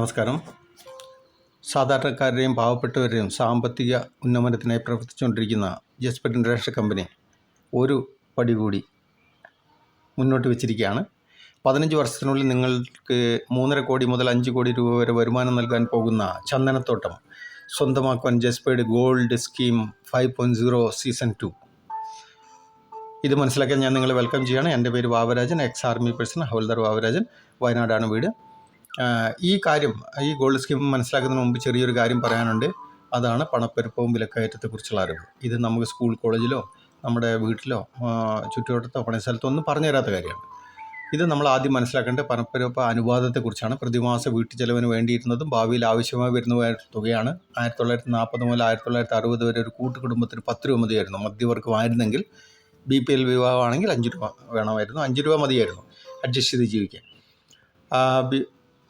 നമസ്കാരം. സാധാരണക്കാരുടെയും പാവപ്പെട്ടവരുടെയും സാമ്പത്തിക ഉന്നമനത്തിനായി പ്രവർത്തിച്ചുകൊണ്ടിരിക്കുന്ന ജസ്പെറ്റ് ഇന്റർനാഷണൽ കമ്പനി ഒരു പടി കൂടി മുന്നോട്ട് വെച്ചിരിക്കുകയാണ്. പതിനഞ്ച് വർഷത്തിനുള്ളിൽ നിങ്ങൾക്ക് മൂന്നര കോടി മുതൽ അഞ്ച് കോടി രൂപ വരെ വരുമാനം നൽകാൻ പോകുന്ന ചന്ദനത്തോട്ടം സ്വന്തമാക്കുവാൻ Jasped gold scheme five point zero season two. ഇത് മനസ്സിലാക്കാൻ ഞാൻ നിങ്ങളെ വെൽക്കം ചെയ്യുകയാണ്. എന്റെ പേര് Vavarajan ex army person havildar Vavarajan വയനാടാണ് വീട്. ഈ കാര്യം ഈ ഗോൾഡ് സ്കീം മനസ്സിലാക്കുന്നതിന് മുമ്പ് ചെറിയൊരു കാര്യം പറയാനുണ്ട്. അതാണ് പണപ്പെരുപ്പവും വിലക്കയറ്റത്തെക്കുറിച്ചുള്ള അറിവ്. ഇത് നമുക്ക് സ്കൂൾ കോളേജിലോ നമ്മുടെ വീട്ടിലോ ചുറ്റുവട്ടത്തോ പണിസ്ഥലത്തോ ഒന്നും പറഞ്ഞു തരാത്ത കാര്യമാണ്. ഇത് നമ്മൾ ആദ്യം മനസ്സിലാക്കേണ്ട പണപ്പെരുപ്പ അനുപാതത്തെക്കുറിച്ചാണ്. പ്രതിമാസ വീട്ടു ചെലവിന് വേണ്ടിയിരുന്നതും ഭാവിയിൽ ആവശ്യമായി വരുന്നതുമായ തുകയാണ്. ആയിരത്തി തൊള്ളായിരത്തി നാൽപ്പത് മുതൽ ആയിരത്തി തൊള്ളായിരത്തി അറുപത് വരെ ഒരു കൂട്ടുകുടുംബത്തിന് പത്ത് രൂപ മതിയായിരുന്നു. മധ്യവർഗമായിരുന്നെങ്കിൽ ബി പി എൽ വിവാഹമാണെങ്കിൽ അഞ്ച് രൂപ വേണമായിരുന്നു. അഞ്ച് രൂപ മതിയായിരുന്നു. അഡ്ജസ്റ്റ് ചെയ്ത് ജീവിക്കാൻ.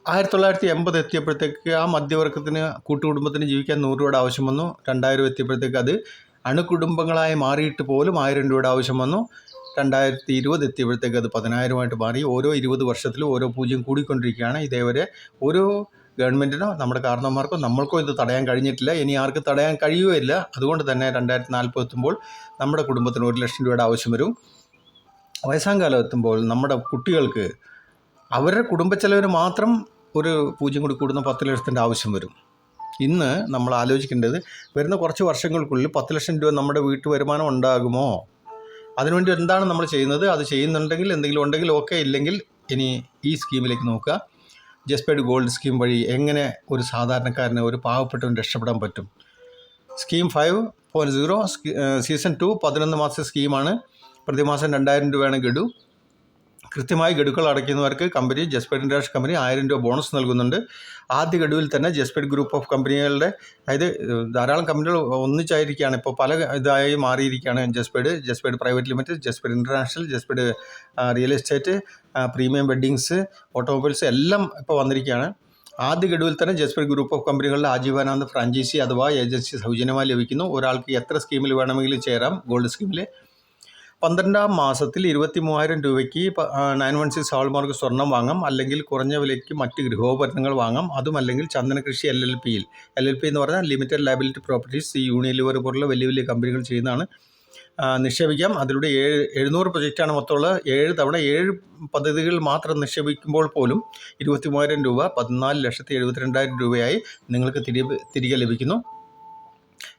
ആയിരത്തി തൊള്ളായിരത്തി എൺപത് എത്തിയപ്പോഴത്തേക്ക് ആ മധ്യവർഗത്തിന് കൂട്ടുകുടുംബത്തിന് ജീവിക്കാൻ നൂറ് രൂപയുടെ ആവശ്യം വന്നു. രണ്ടായിരം എത്തിയപ്പോഴത്തേക്ക് അത് അണുകുടുംബങ്ങളായി മാറിയിട്ട് പോലും ആയിരം രൂപയുടെ ആവശ്യം വന്നു. രണ്ടായിരത്തി ഇരുപത് എത്തിയപ്പോഴത്തേക്ക് അത് പതിനായിരമായിട്ട് മാറി. ഓരോ ഇരുപത് വർഷത്തിലും ഓരോ പൂജ്യം കൂടിക്കൊണ്ടിരിക്കുകയാണ്. ഇതേവരെ ഓരോ ഗവൺമെന്റിനോ നമ്മുടെ കാരണവന്മാർക്കോ നമ്മൾക്കോ ഇത് തടയാൻ കഴിഞ്ഞിട്ടില്ല. ഇനി ആർക്ക് തടയാൻ കഴിയുകയില്ല. അതുകൊണ്ട് തന്നെ രണ്ടായിരത്തി നാൽപ്പത് എത്തുമ്പോൾ നമ്മുടെ കുടുംബത്തിന് ഒരു ലക്ഷം രൂപയുടെ ആവശ്യം വരും. വയസ്സാം കാലം എത്തുമ്പോൾ നമ്മുടെ കുട്ടികൾക്ക് അവരുടെ കുടുംബ ചെലവിന് മാത്രം ഒരു പൂജ്യം കൂടി കൂടുന്ന പത്ത് ലക്ഷത്തിന്റെ ആവശ്യം വരും. ഇന്ന് നമ്മൾ ആലോചിക്കേണ്ടത് വരുന്ന കുറച്ച് വർഷങ്ങൾക്കുള്ളിൽ പത്ത് ലക്ഷം രൂപ നമ്മുടെ വീട്ടു വരുമാനം ഉണ്ടാകുമോ? അതിനുവേണ്ടി എന്താണ് നമ്മൾ ചെയ്യുന്നത്? അത് ചെയ്യുന്നുണ്ടെങ്കിൽ എന്തെങ്കിലും ഉണ്ടെങ്കിൽ ഓക്കെ. ഇല്ലെങ്കിൽ ഇനി ഈ സ്കീമിലേക്ക് നോക്കുക. ജസ്പേഡ് ഗോൾഡ് സ്കീം വഴി എങ്ങനെ ഒരു സാധാരണക്കാരന് ഒരു പാവപ്പെട്ടവൻ രക്ഷപ്പെടാൻ പറ്റും? Scheme five point zero season two പതിനൊന്ന് മാസത്തെ സ്കീമാണ്. പ്രതിമാസം രണ്ടായിരം രൂപയാണ് ഗഡു. കൃത്യമായി ഗഡുക്കൾ അടയ്ക്കുന്നവർക്ക് കമ്പനി ജസ്പേഡ് ഇന്റർനാഷണൽ കമ്പനി ആയിരം രൂപ ബോണസ് നൽകുന്നുണ്ട്. ആദ്യ ഗഡുവിൽ തന്നെ ജസ്പേഡ് ഗ്രൂപ്പ് ഓഫ് കമ്പനികളുടെ അതായത് ധാരാളം കമ്പനികൾ ഒന്നിച്ചായിരിക്കുകയാണ്. ഇപ്പോൾ പല ഇതായി മാറിയിരിക്കുകയാണ് Jasped Jasped private limited Jasped international Jasped real estate premium weddings automobiles എല്ലാം ഇപ്പോൾ വന്നിരിക്കുകയാണ്. ആദ്യ ഗഡുവിൽ തന്നെ ജസ്പേഡ് ഗ്രൂപ്പ് ഓഫ് കമ്പനികളുടെ ആജീവനാന്ത ഫ്രാഞ്ചൈസി അഥവാ ഏജൻസി സൗജന്യമായി ലഭിക്കുന്നു. ഒരാൾക്ക് എത്ര സ്കീമിൽ വേണമെങ്കിലും ചേരാം ഗോൾഡ് സ്കീമിൽ. പന്ത്രണ്ടാം മാസത്തിൽ ഇരുപത്തി മൂവായിരം രൂപയ്ക്ക് നയൻ വൺ സിക്സ് ഹാൾമാർക്ക് സ്വർണം വാങ്ങാം. അല്ലെങ്കിൽ കുറഞ്ഞ വിലയ്ക്ക് മറ്റ് ഗൃഹോപകരണങ്ങൾ വാങ്ങാം. അതും അല്ലെങ്കിൽ ചന്ദന കൃഷി എൽ എൽ പിയിൽ. എൽ എൽ പി എന്ന് പറഞ്ഞാൽ ലിമിറ്റഡ് ലയബിലിറ്റി പ്രോപ്പർട്ടീസ് ഈ യൂണിലിവർ പോലുള്ള വലിയ വലിയ കമ്പനികൾ ചെയ്യുന്നതാണ്. നിക്ഷേപിക്കാം. അതിലൂടെ ഏഴ് എഴുന്നൂറ് പ്രൊജക്റ്റാണ് മൊത്തമുള്ള ഏഴ് തവണ ഏഴ് പദ്ധതികൾ മാത്രം നിക്ഷേപിക്കുമ്പോൾ പോലും ഇരുപത്തി മൂവായിരം രൂപ പതിനാല് ലക്ഷത്തി എഴുപത്തിരണ്ടായിരം രൂപയായി നിങ്ങൾക്ക് തിരികെ തിരികെ ലഭിക്കുന്നു.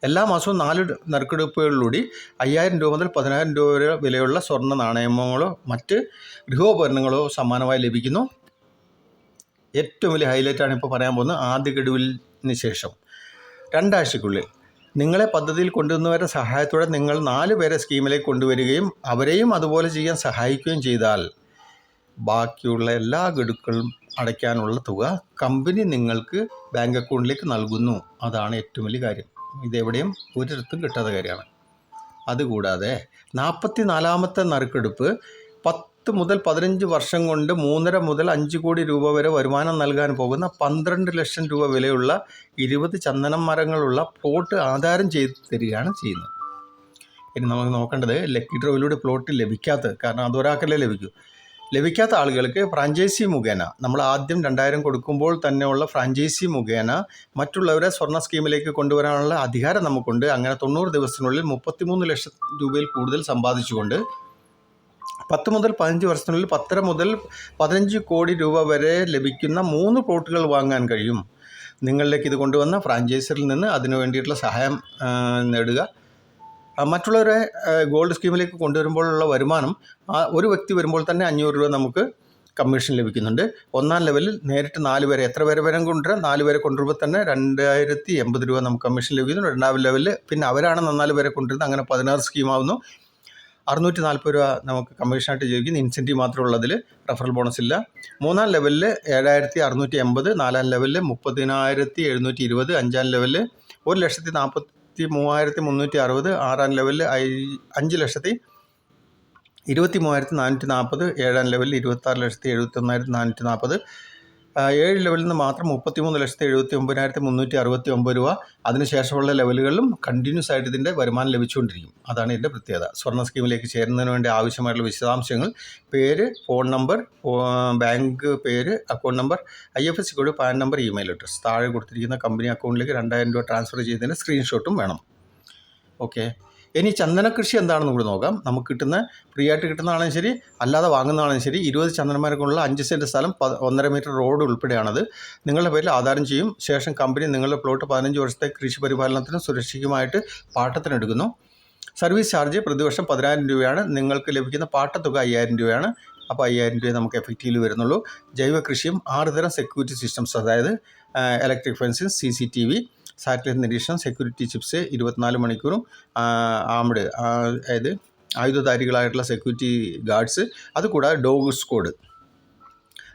എല്ലാ മാസവും നാല് നറുക്കെടുപ്പുകളിലൂടെ അയ്യായിരം രൂപ മുതൽ പതിനായിരം രൂപ വരെ വിലയുള്ള സ്വർണ നാണയമങ്ങളോ മറ്റ് ഗൃഹോപകരണങ്ങളോ സമ്മാനമായി ലഭിക്കുന്നു. ഏറ്റവും വലിയ ഹൈലൈറ്റാണ് ഇപ്പോൾ പറയാൻ പോകുന്നത് ആദ്യ ഗഡുവിന് ശേഷം. രണ്ടാഴ്ചക്കുള്ളിൽ നിങ്ങളെ പദ്ധതിയിൽ കൊണ്ടുവന്നവരുടെ സഹായത്തോടെ നിങ്ങൾ നാല് പേരെ സ്കീമിലേക്ക് കൊണ്ടുവരികയും അവരെയും അതുപോലെ ചെയ്യാൻ സഹായിക്കുകയും ചെയ്താൽ ബാക്കിയുള്ള എല്ലാ ഗഡുക്കളും അടയ്ക്കാനുള്ള തുക കമ്പനി നിങ്ങൾക്ക് ബാങ്ക് അക്കൗണ്ടിലേക്ക് നൽകുന്നു. അതാണ് ഏറ്റവും വലിയ കാര്യം. ഇതെവിടെയും ഒരിടത്തും കിട്ടാത്ത കാര്യമാണ്. അതുകൂടാതെ നാൽപ്പത്തി നാലാമത്തെ നറുക്കെടുപ്പ് പത്ത് മുതൽ പതിനഞ്ച് വർഷം കൊണ്ട് മൂന്നര മുതൽ അഞ്ച് കോടി രൂപ വരെ വരുമാനം നൽകാൻ പോകുന്ന പന്ത്രണ്ട് ലക്ഷം രൂപ വിലയുള്ള ഇരുപത് ചന്ദനം മരങ്ങളുള്ള പ്ലോട്ട് ആധാരം ചെയ്ത് തരികയാണ് ചെയ്യുന്നത്. ഇനി നമുക്ക് നോക്കേണ്ടത് ലക്കി ഡ്രോയിലൂടെ പ്ലോട്ട് ലഭിക്കാത്തത് കാരണം അതൊരാൾക്കല്ലേ ലഭിക്കൂ. ലഭിക്കാത്ത ആളുകൾക്ക് ഫ്രാഞ്ചൈസി മുഖേന നമ്മൾ ആദ്യം രണ്ടായിരം കൊടുക്കുമ്പോൾ തന്നെയുള്ള ഫ്രാഞ്ചൈസി മുഖേന മറ്റുള്ളവരെ സ്വർണ സ്കീമിലേക്ക് കൊണ്ടുവരാനുള്ള അധികാരം നമുക്കുണ്ട്. അങ്ങനെ തൊണ്ണൂറ് ദിവസത്തിനുള്ളിൽ മുപ്പത്തിമൂന്ന് ലക്ഷം രൂപയിൽ കൂടുതൽ സമ്പാദിച്ചുകൊണ്ട് പത്ത് മുതൽ പതിനഞ്ച് വർഷത്തിനുള്ളിൽ പത്തര മുതൽ പതിനഞ്ച് കോടി രൂപ വരെ ലഭിക്കുന്ന മൂന്ന് പ്ലോട്ടുകൾ വാങ്ങാൻ കഴിയും. നിങ്ങളിലേക്ക് ഇത് കൊണ്ടുവന്ന ഫ്രാഞ്ചൈസറിൽ നിന്ന് അതിനു വേണ്ടിയിട്ടുള്ള സഹായം നേടുക. മറ്റുള്ളവരെ ഗോൾഡ് സ്കീമിലേക്ക് കൊണ്ടുവരുമ്പോഴുള്ള വരുമാനം ഒരു വ്യക്തി വരുമ്പോൾ തന്നെ അഞ്ഞൂറ് രൂപ നമുക്ക് കമ്മീഷൻ ലഭിക്കുന്നുണ്ട്. ഒന്നാം ലെവലിൽ നേരിട്ട് നാല് പേരെ എത്ര പേരെ വരെ കൊണ്ടുവരാം? നാല് പേരെ കൊണ്ടുവരുമ്പോൾ തന്നെ രണ്ടായിരത്തി എൺപത് രൂപ നമുക്ക് കമ്മീഷൻ ലഭിക്കുന്നു. രണ്ടാം ലെവലിൽ പിന്നെ അവരാണ് നന്നാൽ പേരെ കൊണ്ടുവരുന്നത്. അങ്ങനെ പതിനാറ് സ്കീമാവുന്നു. അറുന്നൂറ്റി നാൽപ്പത് രൂപ നമുക്ക് കമ്മീഷനായിട്ട് ലഭിക്കുന്നു ഇൻസെന്റീവ് മാത്രമേ ഉള്ളതിൽ റഫറൽ ബോണസ് ഇല്ല. മൂന്നാം ലെവലിൽ ഏഴായിരത്തി അറുന്നൂറ്റി എൺപത് നാലാം ലെവലിൽ മുപ്പതിനായിരത്തി എഴുന്നൂറ്റി ഇരുപത് അഞ്ചാം ലെവലിൽ ഒരു ലക്ഷത്തി നാൽപ്പത്തി മൂവായിരത്തി മുന്നൂറ്റി അറുപത് ആറാം ലെവലിൽ അഞ്ച് ലക്ഷത്തി ഇരുപത്തി മൂവായിരത്തി നാനൂറ്റി നാൽപ്പത് ഏഴാം ലെവലിൽ ഇരുപത്താറ് ലക്ഷത്തി എഴുപത്തൊന്നായിരത്തി നാനൂറ്റി നാൽപ്പത് ഏഴ് ലെവലിൽ നിന്ന് മാത്രം മുപ്പത്തിമൂന്ന് ലക്ഷത്തി എഴുപത്തി ഒമ്പതിനായിരത്തി മുന്നൂറ്റി അറുപത്തി ഒമ്പത് രൂപ അതിനുശേഷമുള്ള ലെവലുകളിലും കണ്ടിന്യൂസ് ആയിട്ട് ഇതിന്റെ വരുമാനം ലഭിച്ചുകൊണ്ടിരിക്കും. അതാണ് ഇതിന്റെ പ്രത്യേകത. സ്വർണ സ്കീമിലേക്ക് ചേരുന്നതിന് വേണ്ടി ആവശ്യമായിട്ടുള്ള വിശദാംശങ്ങൾ. പേര് ഫോൺ നമ്പർ ബാങ്ക് പേര് account number I F S C code PAN number email address താഴെ കൊടുത്തിരിക്കുന്ന കമ്പനി അക്കൗണ്ടിലേക്ക് രണ്ടായിരം രൂപ ട്രാൻസ്ഫർ ചെയ്തതിന്റെ സ്ക്രീൻഷോട്ടും വേണം. ഓക്കെ ഇനി ചന്ദന കൃഷി എന്താണെന്ന് കൂടി നോക്കാം. നമുക്ക് കിട്ടുന്ന ഫ്രീ ആയിട്ട് കിട്ടുന്നതാണെങ്കിൽ ശരി അല്ലാതെ വാങ്ങുന്നതാണെങ്കിൽ ശരി ഇരുപത് ചന്ദനമരങ്ങളുള്ള അഞ്ച് സെന്റ് സ്ഥലം ഒന്നര മീറ്റർ റോഡ് ഉൾപ്പെടെയാണത്. നിങ്ങളുടെ പേരിൽ ആധാരം ചെയ്യും. ശേഷം കമ്പനി നിങ്ങളുടെ പ്ലോട്ട് പതിനഞ്ച് വർഷത്തെ കൃഷി പരിപാലനത്തിനും സുരക്ഷയ്ക്കുമായിട്ട് പാട്ടത്തിനെടുക്കുന്നു. സർവീസ് ചാർജ് പ്രതിവർഷം പതിനായിരം രൂപയാണ്. നിങ്ങൾക്ക് ലഭിക്കുന്ന പാട്ടത്തുക അയ്യായിരം രൂപയാണ്. അപ്പോൾ അയ്യായിരം രൂപ നമുക്ക് എഫക്റ്റീവിൽ വരുന്നുള്ളൂ. ജൈവ കൃഷിയും ആറ് തരം സെക്യൂരിറ്റി സിസ്റ്റംസ് അതായത് electric fencing C C T V satellite നിരീക്ഷണം സെക്യൂരിറ്റി ചിപ്സ് ഇരുപത്തിനാല് മണിക്കൂറും ആംഡ് അതായത് ആയുധധാരികളായിട്ടുള്ള സെക്യൂരിറ്റി ഗാർഡ്സ് അതുകൂടാതെ ഡോഗ് സ്ക്വാഡ്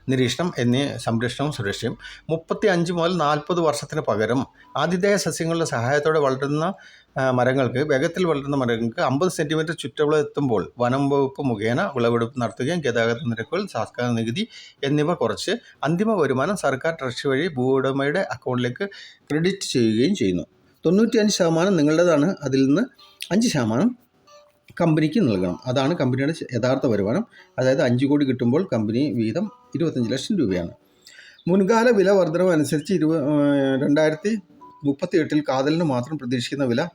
നിരീക്ഷണം എന്നീ സംരക്ഷണവും സുരക്ഷയും. മുപ്പത്തി അഞ്ച് മുതൽ നാൽപ്പത് വർഷത്തിന് പകരം ആതിഥേയ സസ്യങ്ങളുടെ സഹായത്തോടെ വളരുന്ന മരങ്ങൾക്ക് വേഗത്തിൽ വളരുന്ന മരങ്ങൾക്ക് അമ്പത് സെന്റിമീറ്റർ ചുറ്റളവ് എത്തുമ്പോൾ വനം വകുപ്പ് മുഖേന വിളവെടുപ്പ് നടത്തുകയും ഗതാഗത നിരക്കുകൾ സാംസ്കാരിക നികുതി എന്നിവ കുറച്ച് അന്തിമ വരുമാനം സർക്കാർ ട്രഷറി വഴി ഭൂവുടമയുടെ അക്കൗണ്ടിലേക്ക് ക്രെഡിറ്റ് ചെയ്യുകയും ചെയ്യുന്നു. തൊണ്ണൂറ്റിയഞ്ച് ശതമാനം നിങ്ങളുടേതാണ്. അതിൽ നിന്ന് അഞ്ച് ശതമാനം കമ്പനിക്ക് നൽകണം. അതാണ് കമ്പനിയുടെ യഥാർത്ഥ വരുമാനം. അതായത് അഞ്ച് കോടി കിട്ടുമ്പോൾ കമ്പനി വീതം ഇരുപത്തഞ്ച് ലക്ഷം രൂപയാണ്. മുൻകാല വില വർധനവ് അനുസരിച്ച് ഇരുപ രണ്ടായിരത്തി മുപ്പത്തി എട്ടിൽ കാതലിന് മാത്രം പ്രതീക്ഷിക്കുന്ന വില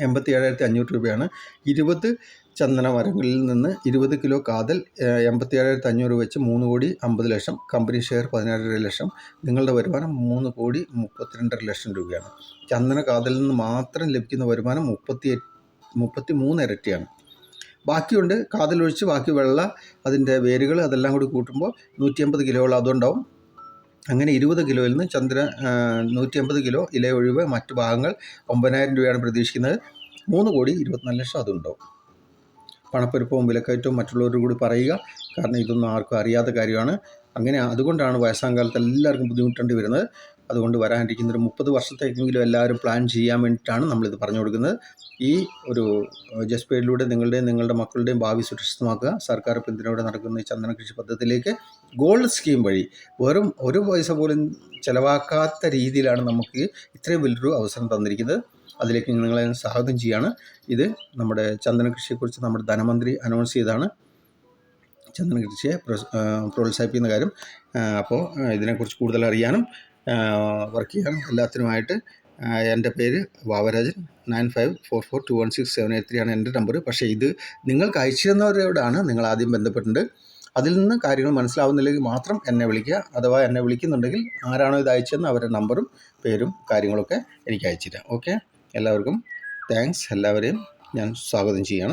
എൺപത്തി ഏഴായിരത്തി അഞ്ഞൂറ് രൂപയാണ്. ഇരുപത് ചന്ദന മരങ്ങളിൽ നിന്ന് ഇരുപത് കിലോ കാതൽ എൺപത്തി ഏഴായിരത്തി അഞ്ഞൂറ് വെച്ച് മൂന്ന് കോടി അമ്പത് ലക്ഷം കമ്പനി ഷെയർ പതിനേഴര ലക്ഷം. നിങ്ങളുടെ വരുമാനം മൂന്ന് കോടി മുപ്പത്തിരണ്ടര ലക്ഷം രൂപയാണ്. ചന്ദന കാതലിൽ നിന്ന് മാത്രം ലഭിക്കുന്ന വരുമാനം മുപ്പത്തി എട്ട് മുപ്പത്തി മൂന്ന് ഇരട്ടിയാണ്. ബാക്കിയുണ്ട് കാതലൊഴിച്ച് ബാക്കി വെള്ള അതിന്റെ വേരുകൾ അതെല്ലാം കൂടി കൂട്ടുമ്പോൾ നൂറ്റി അമ്പത് കിലോകൾ അതുണ്ടാവും. അങ്ങനെ ഇരുപത് കിലോയിൽ നിന്ന് ചന്ദ്ര നൂറ്റി അമ്പത് കിലോ ഇല ഒഴിവ് മറ്റു ഭാഗങ്ങൾ ഒമ്പതിനായിരം രൂപയാണ് പ്രതീക്ഷിക്കുന്നത്. മൂന്ന് കോടി ഇരുപത്തിനാല് ലക്ഷം അതുണ്ടാവും പണപ്പെരുപ്പവും വിലക്കയറ്റവും മറ്റുള്ളവരോട് കൂടി പറയുക. കാരണം ഇതൊന്നും ആർക്കും അറിയാത്ത കാര്യമാണ്. അങ്ങനെ അതുകൊണ്ടാണ് വയസ്സാം കാലത്ത് എല്ലാവർക്കും ബുദ്ധിമുട്ടേണ്ടി വരുന്നത്. അതുകൊണ്ട് വരാനിരിക്കുന്ന ഒരു മുപ്പത് വർഷത്തേക്കെങ്കിലും എല്ലാവരും പ്ലാൻ ചെയ്യാൻ വേണ്ടിയിട്ടാണ് നമ്മളിത് പറഞ്ഞു കൊടുക്കുന്നത്. ഈ ഒരു ജസ്റ്റ് പേരിലൂടെ നിങ്ങളുടെയും നിങ്ങളുടെ മക്കളുടെയും ഭാവി സുരക്ഷിതമാക്കുക. സർക്കാർ പിന്തുണയോടെ നടക്കുന്ന ഈ ചന്ദന കൃഷി പദ്ധതിയിലേക്ക് ഗോൾഡ് സ്കീം വഴി വെറും ഒരു പൈസ പോലും ചിലവാക്കാത്ത രീതിയിലാണ് നമുക്ക് ഇത്രയും വലിയൊരു അവസരം തന്നിരിക്കുന്നത്. അതിലേക്ക് നിങ്ങളെ സ്വാഗതം ചെയ്യാണ്. ഇത് നമ്മുടെ ചന്ദന കൃഷിയെക്കുറിച്ച് നമ്മുടെ ധനമന്ത്രി അനൗൺസ് ചെയ്താണ് ചന്ദന കൃഷിയെ പ്രോത്സാഹിപ്പിക്കുന്ന കാര്യം. അപ്പോൾ ഇതിനെക്കുറിച്ച് കൂടുതൽ അറിയാനും വർക്ക് ചെയ്യാം എല്ലാത്തിനുമായിട്ട് എന്റെ പേര് Vavarajan. Nine five four four two one six seven eight three ആണ് എന്റെ നമ്പർ പക്ഷേ ഇത് നിങ്ങൾക്ക് അയച്ചു തന്നവരോടാണ് നിങ്ങൾ ആദ്യം ബന്ധപ്പെട്ടിട്ടുണ്ട്. അതിൽ നിന്ന് കാര്യങ്ങൾ മനസ്സിലാവുന്നില്ലെങ്കിൽ മാത്രം എന്നെ വിളിക്കുക. അഥവാ എന്നെ വിളിക്കുന്നുണ്ടെങ്കിൽ ആരാണോ ഇത് അയച്ചതെന്ന് അവരുടെ നമ്പറും പേരും കാര്യങ്ങളൊക്കെ എനിക്ക് അയച്ചു ഓക്കെ എല്ലാവർക്കും താങ്ക്സ് എല്ലാവരെയും ഞാൻ സ്വാഗതം ചെയ്യാണ്.